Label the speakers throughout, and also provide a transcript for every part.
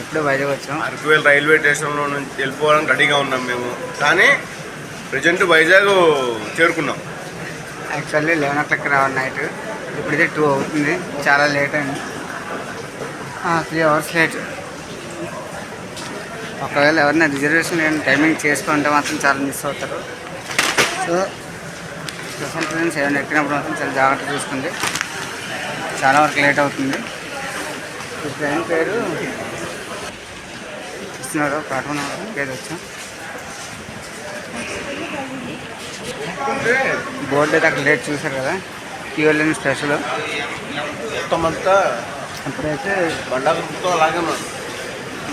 Speaker 1: ఇప్పుడే బయటకు వచ్చాం.
Speaker 2: అరకువేల్ రైల్వే స్టేషన్లో నుంచి వెళ్ళిపోవడానికి రెడీగా ఉన్నాం మేము. కానీ ప్రజెంట్ వైజాగ్ చేరుకున్నాం.
Speaker 1: యాక్చువల్లీ లెవెన్ ఓ క్లాక్ రావాలి నైట్. ఇప్పుడైతే టూ అవుతుంది. చాలా లేట్ అయింది. త్రీ అవర్స్ లేట్ ఒకవేళ ఎవరైనా రిజర్వేషన్ లేని టైమింగ్ చేసుకుంటే మాత్రం చాలా మిస్ అవుతారు. సో స్పెషల్ ట్రైన్స్ ఏమైనా ఎక్కినప్పుడు మాత్రం చాలా జాగ్రత్త చూసుకోండి. చాలా వరకు లేట్ అవుతుంది. ఈ ట్రైన్ పేరు ప్లాట్ఫామ్ పేరు వచ్చాం? బోర్డు అయితే అక్కడ లేట్ చూసారు కదా? క్యూఎల్ఎన్ స్పెషల్
Speaker 2: మొత్తం అంతా
Speaker 1: అప్పుడైతే
Speaker 2: బండాకుతో అలాగే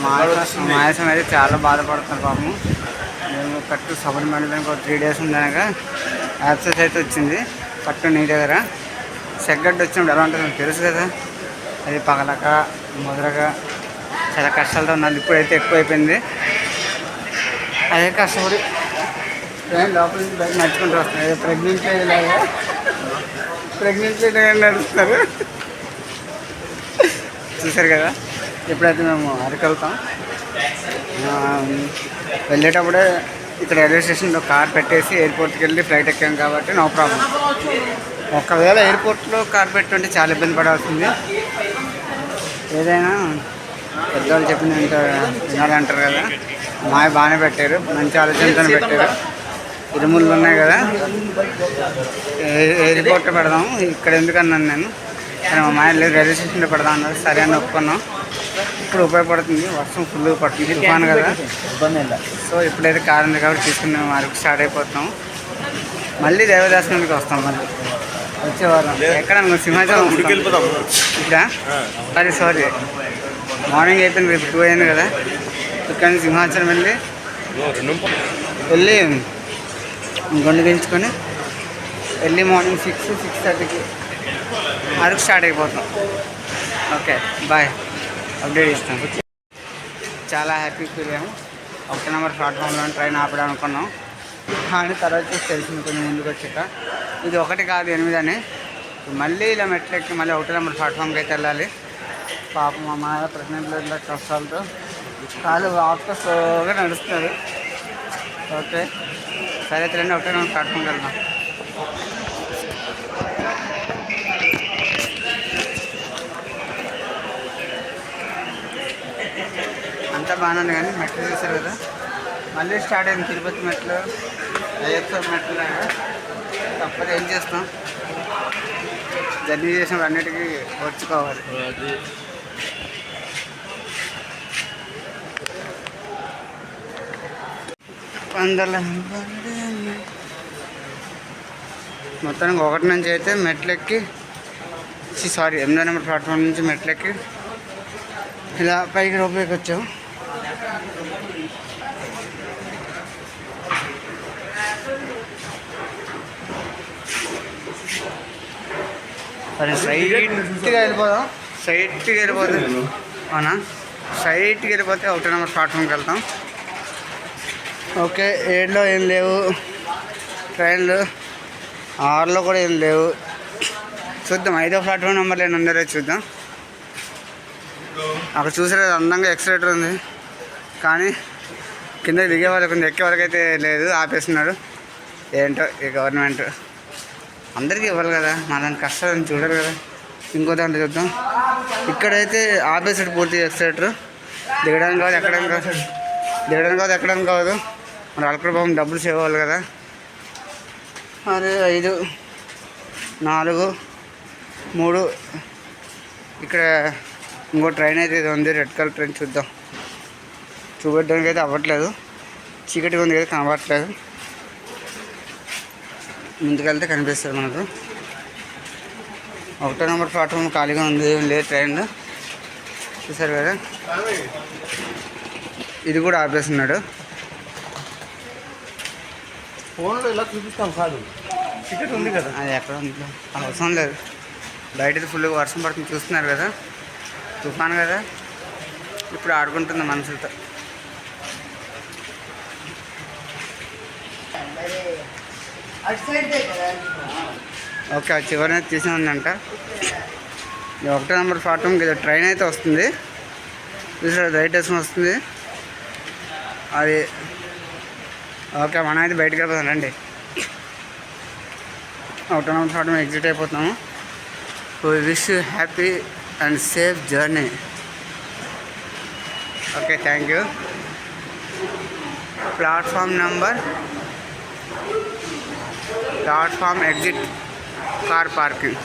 Speaker 1: మాయాసం మాయాసం అయితే చాలా బాధపడుతున్నారు పాపం మేము కట్టు శబరిమల దానికి ఒక త్రీ డేస్ ఉందనక యాక్సెస్ అయితే వచ్చింది. కట్టు నీ దగ్గర సెగ్గడ్డ వచ్చినప్పుడు ఎలా ఉంటుందో తెలుసు కదా? అది పగలక ముదరక చాలా కష్టాలతో ఉన్నది ఇప్పుడైతే ఎక్కువైపోయింది. అదే కష్టపడి ట్రైన్ లోపల నుంచి బయట నడుచుకుంటూ వస్తున్నాయి అదే ప్రెగ్నెంట్ లాగా ప్రెగ్నెంట్ నడుస్తారు? చూసారు కదా? ఇప్పుడైతే మేము అరకెళ్తాం వెళ్ళేటప్పుడే ఇక్కడ రైల్వే స్టేషన్లో కార్ పెట్టేసి ఎయిర్పోర్ట్కి వెళ్ళి ఫ్లైట్ ఎక్కాం కాబట్టి నో ప్రాబ్లం. ఒకవేళ ఎయిర్పోర్ట్లో కార్ పెట్టుంటే చాలా ఇబ్బంది పడాల్సింది. ఏదైనా పెద్దవాళ్ళు చెప్పిన వినాలంటారు కదా? మాయ బాగానే పెట్టారు మంచి ఆలోచనతో పెట్టారు. ఇరుములు ఉన్నాయి కదా? ఎయిర్పోర్ట్ పెడదాం ఇక్కడ ఎందుకన్నాను నేను? కానీ మా మాయ లేదు రైల్వే స్టేషన్లో పెడదాం అన్నారు. సరే అని ఒప్పుకున్నాం. ఇప్పుడు ఉపయోగపడుతుంది వర్షం ఫుల్ పడుతుంది. తుఫాను కదా? సో ఇప్పుడైతే కారు ఉంది కాబట్టి తీసుకుని మార్పు స్టార్ట్ అయిపోతాం. మళ్ళీ దేవదర్శనానికి వస్తాం మళ్ళీ. వచ్చేవారం ఎక్కడ? సింహాచలం ఇక్కడ సారీ సారీ. మార్నింగ్ అయిపోయింది రేపు టూ అయింది కదా? ఇక్కడ నుంచి సింహాచలం వెళ్ళి వెళ్ళి గుండె దించుకొని ఎర్లీ మార్నింగ్ సిక్స్ సిక్స్ థర్టీకి అరకు స్టార్ట్ అయిపోతాం. ఓకే బాయ్ అప్డేట్ ఇస్తాం చాలా హ్యాపీ ఫీల్ అయ్యాము ఒక నెంబర్ ప్లాట్ఫామ్లో ట్రైన్ ఆపడం అనుకున్నాం. కానీ తర్వాత చూసి తెలిసింది కొంచెం ముందుకు వచ్చాక. ఇది ఒకటి కాదు ఎనిమిది అని. మళ్ళీ ఇలా మెట్లెక్కి మళ్ళీ ఒకటి నెంబర్ ప్లాట్ఫామ్కి అయితే వెళ్ళాలి. పాపం మా మాయ ప్రెగ్నెంట్ ఇట్లా కష్టాలతో కాలు ఆఫ్టర్ స్లోగా నడుస్తున్నారు. ఓకే. సరే అయితే రెండు ఒకటే మనం ప్లాట్ఫామ్కి అంతా బాగానే కానీ మెట్లు చేశారు కదా. మళ్ళీ స్టార్ట్ అయింది తిరుపతి మెట్లు అయ్యప్ప మెట్లు లాగా. తప్పదు ఏం చేస్తాం? జర్నీ చేసినప్పుడు అన్నిటికీ వచ్చుకోవాలి వందల మొత్తానికి ఒకటి నుంచి అయితే మెట్లెక్కి సారీ ఎనిమిదో నెంబర్ ప్లాట్ఫామ్ నుంచి మెట్లెక్కి ఇలా పైకి రూపాయికి వచ్చాం. సరే సైట్గా వెళ్ళిపోదాం. సైట్కి వెళ్ళిపోతే అవునా? సైట్కి వెళ్ళిపోతే ఒకటో నెంబర్ ప్లాట్ఫామ్కి వెళ్తాం. ఓకే ఏడులో ఏం లేవు. ట్రైన్లు ఆరులో కూడా ఏం లేవు. చూద్దాం ఐదో ప్లాట్ఫామ్ నెంబర్లు లేని ఉందో చూద్దాం. అక్కడ చూసారు అందంగా ఎక్సలేటర్ ఉంది. కానీ కింద దిగే వాళ్ళకు ఉంది ఎక్కే వరకు అయితే లేదు ఆపేస్తున్నాడు ఏంటో ఈ గవర్నమెంట్. అందరికీ ఇవ్వాలి కదా మనల్ని కష్టాలను చూడరు కదా. ఇంకో దాంట్లో చూద్దాం. ఇక్కడైతే ఆపేసాడు పూర్తి ఎక్సలేటర్. దిగడానికి కాదు ఎక్కడానికి కాదు. దిగడానికి కాదు ఎక్కడానికి కాదు. మరి అల్కడ డబ్బులు సేవ్ అవ్వాలి కదా. మరి ఐదు నాలుగు మూడు. ఇక్కడ ఇంకో ట్రైన్ అయితే ఇది ఉంది రెడ్ కలర్ ట్రైన్ చూద్దాం. చూపెట్టడానికి అయితే అవ్వట్లేదు. చీకటిగా ఉంది కదా కనబడట్లేదు. ముందుకెళ్తే కనిపిస్తుంది మనకు. ఒకటో నెంబర్ ప్లాట్ఫామ్ ఖాళీగా ఉంది లేదు ట్రైన్. చూసారు కదా? ఇది కూడా ఆపేస్తున్నాడు.
Speaker 3: ఫోన్లో ఇలా చూపిస్తాం కాదు. టికెట్ ఉంది కదా?
Speaker 1: అది ఎక్కడ ఉంది? అవసరం లేదు. బయట ఫుల్గా వర్షం పడుతుంది చూస్తున్నారు కదా? తుఫాన్ కదా? ఇప్పుడు ఆడుకుంటుంది మనుషులతో. ఓకే ఆ చివరిని తీసే ఉందంట ఇది ఒకటో నెంబర్ ప్లాట్ఫామ్కి ఏదో ట్రైన్ అయితే వస్తుంది. చూసారా రైట్ వేసుకుని వస్తుంది. అది ఓకే మనం అయితే బయటకు వెళ్ళిపోతాం రండి. Out of short exit అయిపోతున్నాము. Wish you happy and safe journey okay thank you platform number platform exit car parking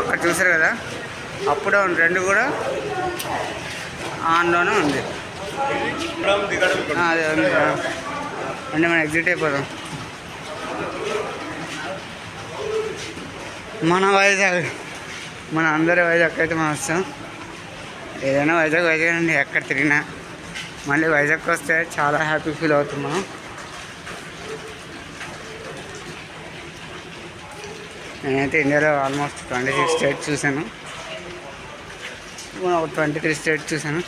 Speaker 1: అక్కడ చూసారు కదా? అప్ డౌన్ రెండు కూడా ఆన్లోనే ఉంది. అదే అంటే మనం ఎగ్జిట్ అయిపోదాం. మన వైజాగ్ మన అందరి వైజాగ్ అయితే మనం వస్తాం. ఏదైనా వైజాగ్ వైజాగ్ అండి ఎక్కడ తిరిగినా. మళ్ళీ వైజాగ్కి వస్తే చాలా హ్యాపీ ఫీల్ అవుతాం మనం. నేనైతే ఇండియాలో ఆల్మోస్ట్ ట్వంటీ సిక్స్ స్టేట్స్ చూశాను. ఒక ట్వంటీ త్రీ స్టేట్స్ చూశాను.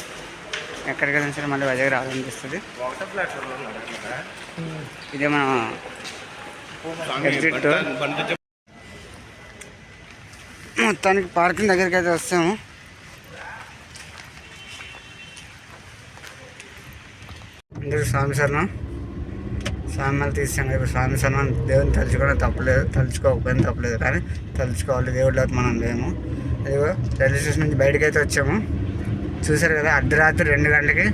Speaker 1: ఎక్కడికి నుంచి మళ్ళీ వైజాగ్ రావాలనిపిస్తుంది. ఇదే మనం
Speaker 2: ఎగ్జిట్
Speaker 1: మొత్తానికి పార్కింగ్ దగ్గరికి అయితే వస్తాము. అందరూ స్వామి శరణం స్వామిలు తీసాం కదా ఇప్పుడు స్వామి శరణం దేవుని తలుచుకోవడం తప్పలేదు. తలుచుకోకపోయినా తప్పలేదు కానీ తలుచుకోవాలి. దేవుడిలోకి మనం లేము. అదిగో రైల్వే స్టేషన్ నుంచి బయటకు అయితే వచ్చాము. చూసారు కదా అర్ధరాత్రి రెండు గంటలకి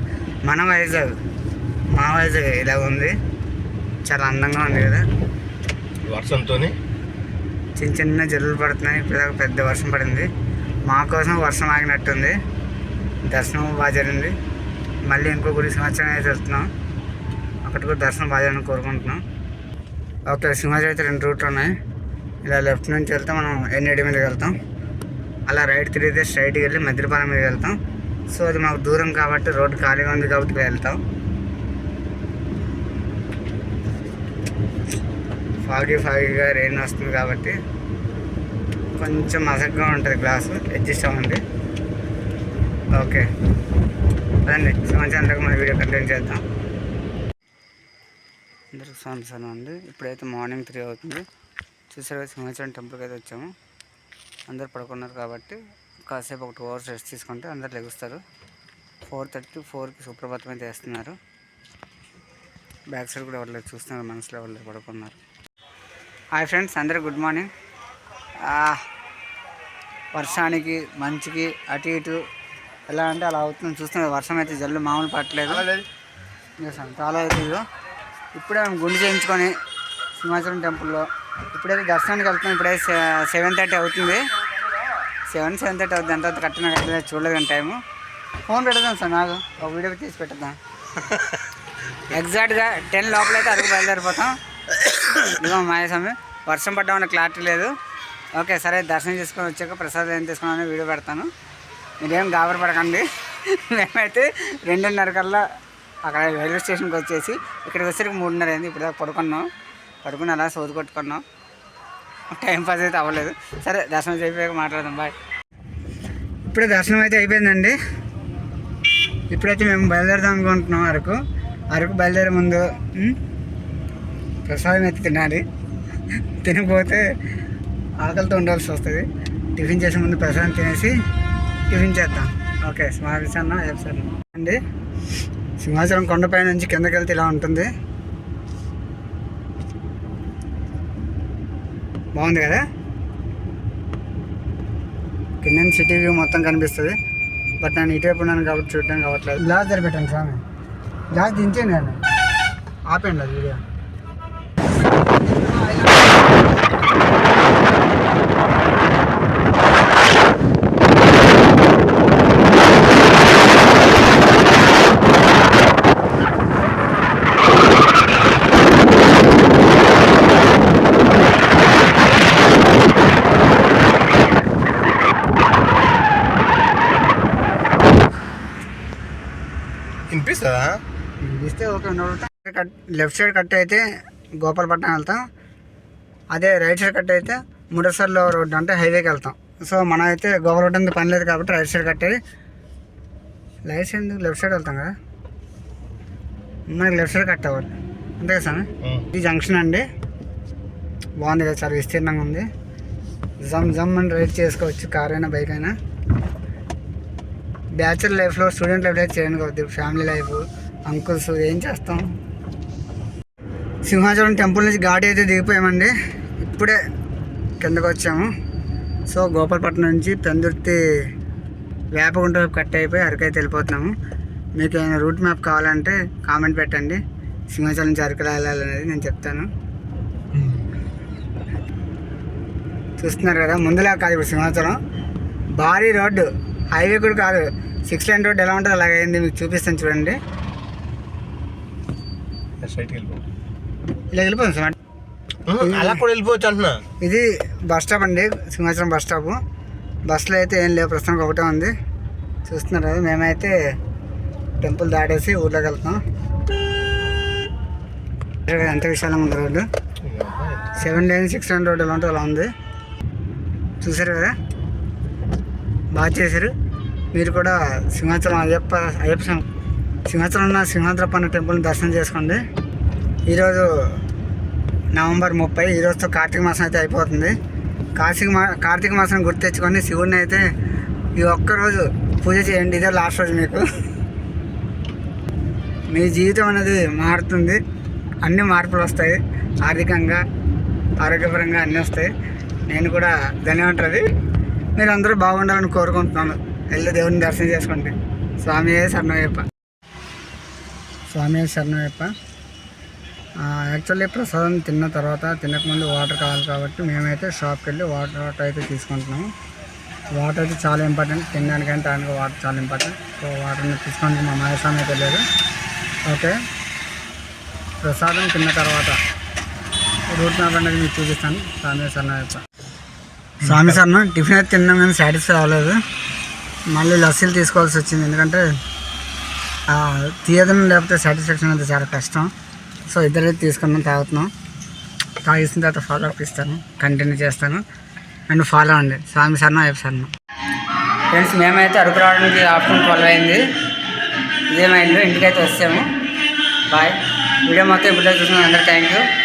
Speaker 1: మన వైజాగ్ మా వైజాగ్ ఇలా ఉంది. చాలా అందంగా ఉంది కదా.
Speaker 2: వర్షంతోని?
Speaker 1: చిన్న చిన్న జల్లులు పడుతున్నాయి ఇప్పుడు పెద్ద వర్షం పడింది. మా కోసం వర్షం ఆగినట్టుంది. దర్శనం బాగా జరిగింది. మళ్ళీ ఇంకో గుడి సంవత్సరం అయితే వెళ్తున్నాం. అక్కడ కూడా దర్శనం బాగా చేయాలని కోరుకుంటున్నాం. ఓకే సింహాచలం అయితే రెండు రూట్లు ఉన్నాయి. ఇలా లెఫ్ట్ నుంచి వెళ్తే మనం ఎన్ఏడి మీదకి వెళ్తాం. అలా రైట్ తిరిగితే స్ట్రైట్కి వెళ్ళి మద్రిపాలెం మీదకి వెళ్తాం. సో అది మాకు దూరం కాబట్టి రోడ్డు ఖాళీగా ఉంది కాబట్టి వెళ్తాం. ఫాగీ ఫాగీగా రెయిన్ వస్తుంది కాబట్టి కొంచెం మసగ్గా ఉంటుంది గ్లాసు అడ్జస్ట్ అవ్వండి. ఓకే అదండి సంవత్సరానికి మన వీడియో కంటిన్యూ చేద్దాం. అందరికి సంవత్సరం అండి. ఇప్పుడైతే మార్నింగ్ త్రీ అవుతుంది. చూసారు సింహాచలం టెంపుల్కి అయితే వచ్చాము. అందరు పడుకున్నారు కాబట్టి కాసేపు ఒక టూ అవర్స్ రెస్ట్ తీసుకుంటే అందరు లెగుస్తారు. ఫోర్ థర్టీ ఫోర్కి సుప్రభాతం అయితే వేస్తున్నారు. బ్యాక్ సైడ్ కూడా ఎవరు చూస్తున్నారు మనసులో ఎవరు పడుకున్నారు. హాయ్ ఫ్రెండ్స్ అందరు గుడ్ మార్నింగ్. వర్షానికి మంచికి అటు ఇటు ఎలా అంటే అలా అవుతుంది. చూస్తున్నారు వర్షం అయితే జల్లు మామూలు పట్టలేదు. చాలా అయితే ఇప్పుడే మేము గుండు చేయించుకొని సింహాచలం టెంపుల్లో ఇప్పుడైతే దర్శనానికి వెళ్తున్నాం. ఇప్పుడైతే సెవెన్ థర్టీ అవుతుంది. సెవెన్ సెవెన్ థర్టీ అవుతుంది ఎంత కట్టిన కట్టలేదు చూడలేదు కానీ టైము. ఫోన్ పెడదాం సార్ నాకు ఒక వీడియో తీసి పెట్టేద్దాం ఎగ్జాక్ట్గా టెన్ లోపల అయితే అరకు బయలుదేరిపోతాం. ఇదిగో మాయస్వామి వర్షం పడ్డామన్న క్లారిటీ లేదు. ఓకే సరే దర్శనం చేసుకొని వచ్చాక ప్రసాదం ఏం తీసుకున్నామని వీడియో పెడతాను. మీరేం గాబరపడకండి. మేమైతే రెండున్నర కల్లా అక్కడ రైల్వే స్టేషన్కి వచ్చేసి ఇక్కడికి వచ్చేసరికి మూడున్నర అయింది ఇప్పుడు దాకా పడుకున్నాం. పడుకుని అలా సోది కొట్టుకున్నాం. టైం పాస్ అయితే అవ్వలేదు. సరే దర్శనం అయిపోయాక మాట్లాడదాం బాయ్. ఇప్పుడే దర్శనం అయితే అయిపోయిందండి. ఇప్పుడైతే మేము బయలుదేరదాం అనుకుంటున్నాం అరకు. అరకు బయలుదేరే ముందు ప్రసాదం అయితే తినాలి. తినకపోతే ఆకలితో ఉండాల్సి వస్తుంది. టిఫిన్ చేసే ముందు ప్రసాదం తినేసి టిఫిన్ చేద్దాం. ఓకే సింహాచలం చెప్తాను అండి సింహాచలం కొండపై నుంచి కిందకి వెళ్తే ఇలా ఉంటుంది. బాగుంది కదా? కింద సిటీ వ్యూ మొత్తం కనిపిస్తుంది. బట్ నేను ఇటువైపు ఉన్నాను కాబట్టి చూడడానికి అవ్వట్లేదు. గ్లాస్ జరిపెట్టాను స్వామి. గ్లాస్ దించేయండి నేను ఆపండి అది వీడియో
Speaker 2: వినిపిస్తుందా
Speaker 1: ఇస్తే ఓకే ఉండవుతా కట్ లెఫ్ట్ సైడ్ కట్ అయితే గోపాలపట్నం వెళ్తాం. అదే రైట్ సైడ్ కట్ అయితే ముడసర్లో రోడ్డు అంటే హైవేకి వెళ్తాం. సో మనం అయితే గోపాలపట్నం పని లేదు కాబట్టి రైట్ సైడ్ కట్ అయ్యి రైట్ సైడ్ లెఫ్ట్ సైడ్ వెళ్తాం కదా. మనకి లెఫ్ట్ సైడ్ కట్ అవ్వాలి అంతే కదా స్వామి ఇది జంక్షన్ అండి. బాగుంది కదా చాలా విస్తీర్ణంగా ఉంది. జమ్ జమ్ అని రైడ్ చేసుకోవచ్చు కార్ అయినా బైక్ అయినా బ్యాచులర్ లైఫ్లో స్టూడెంట్ లైఫ్ అయితే చేయడానికి అవుతుంది ఫ్యామిలీ లైఫ్. అంకుల్స్ ఏం చేస్తాం? సింహాచలం టెంపుల్ నుంచి ఘాట్ అయితే దిగిపోయామండి. ఇప్పుడే కిందకు వచ్చాము. సో గోపాలపట్నం నుంచి పెందుర్తి వేపగుంట వైపు కట్ అయిపోయి అరకైతే వెళ్ళిపోతున్నాము. మీకు ఏమైనా రూట్ మ్యాప్ కావాలంటే కామెంట్ పెట్టండి. సింహాచలం నుంచి అరకు వెళ్ళాలనేది నేను చెప్తాను. చూస్తున్నారు కదా ముందులా కాదు ఇప్పుడు సింహాచలం. భారీ రోడ్డు. హైవే కూడా కాదు. సిక్స్ లైన్ రోడ్ ఎలా ఉంటుందో అలాగైంది అయింది. మీకు చూపిస్తాను చూడండి.
Speaker 3: వెళ్ళిపో
Speaker 1: ఇలా వెళ్ళిపోతుంది సార్.
Speaker 3: అలా కూడా వెళ్ళిపోవచ్చు అంటున్నా.
Speaker 1: ఇది బస్ స్టాప్ అండి సింహాచలం బస్ స్టాప్. బస్సులో అయితే ఏం లేవు ప్రస్తుతానికి ఒకటే ఉంది. చూస్తున్నారు కదా మేమైతే టెంపుల్ దాటేసి ఊర్లోకి వెళ్తాం ఎంత విశాలంగా ఉంది road. Seven line six line road ఎలా ఉంటుందో అలా ఉంది. చూసారు కదా? బాగా చేశారు. మీరు కూడా సింహాచలం అయ్యప్ప అయ్యప్ప సింహాచలం ఉన్న సింహాద్రపన్న టెంపుల్ని దర్శనం చేసుకోండి. ఈరోజు నవంబర్ ముప్పై ఈరోజుతో కార్తీక మాసం అయితే అయిపోతుంది. కార్తీక మా కార్తీక మాసం గుర్తు తెచ్చుకొని శివుడిని అయితే ఈ ఒక్కరోజు పూజ చేయండి. ఇదే లాస్ట్ రోజు మీకు. మీ జీవితం అనేది మారుతుంది. అన్ని మార్పులు వస్తాయి. ఆర్థికంగా ఆరోగ్యపరంగా అన్నీ వస్తాయి. నేను కూడా ధన్యవాదాలు మీరు అందరూ బాగుండాలని కోరుకుంటున్నాను. వెళ్ళి దేవుడిని దర్శనం చేసుకోండి. స్వామి శరణయ్యప్ప. స్వామి శరణయ్యప్ప యాక్చువల్లీ ప్రసాదం తిన్న తర్వాత తినకముందు వాటర్ కావాలి కాబట్టి మేమైతే షాప్కి వెళ్ళి వాటర్ వాటర్ అయితే తీసుకుంటున్నాము. వాటర్ అయితే చాలా ఇంపార్టెంట్ తినడానికంటే టైంకి వాటర్ చాలా ఇంపార్టెంట్ సో వాటర్ని తీసుకుంటే మా మాయస్వామి అయితే లేదు ఓకే ప్రసాదం తిన్న తర్వాత రూట్ మ్యాప్ అనేది మీకు చూపిస్తాను. స్వామి సన్న స్వామి శరణం టిఫిన్ అయితే తిన్నాం కానీ సాటిస్ఫై అవ్వలేదు. మళ్ళీ లస్సీలు తీసుకోవాల్సి వచ్చింది. ఎందుకంటే తీయదనం లేకపోతే సాటిస్ఫాక్షన్ అయితే చాలా కష్టం. సో ఇద్దరైతే తీసుకున్నాం తాగుతున్నాం. తాగేసిన తర్వాత ఫాలో అప్ ఇస్తాను. కంటిన్యూ చేస్తాను. అండ్ ఫాలో అండి. స్వామి సన్న అయ్యప్ప సన్న ఫ్రెండ్స్ మేమైతే అరకు రావడానికి ఆఫ్టర్నూన్ ట్వెల్వ్ అయింది. ఇదే ఇంటికైతే వచ్చాము. బాయ్ వీడియో మొత్తం ఇప్పుడు చూసిన అందరూ థ్యాంక్ యూ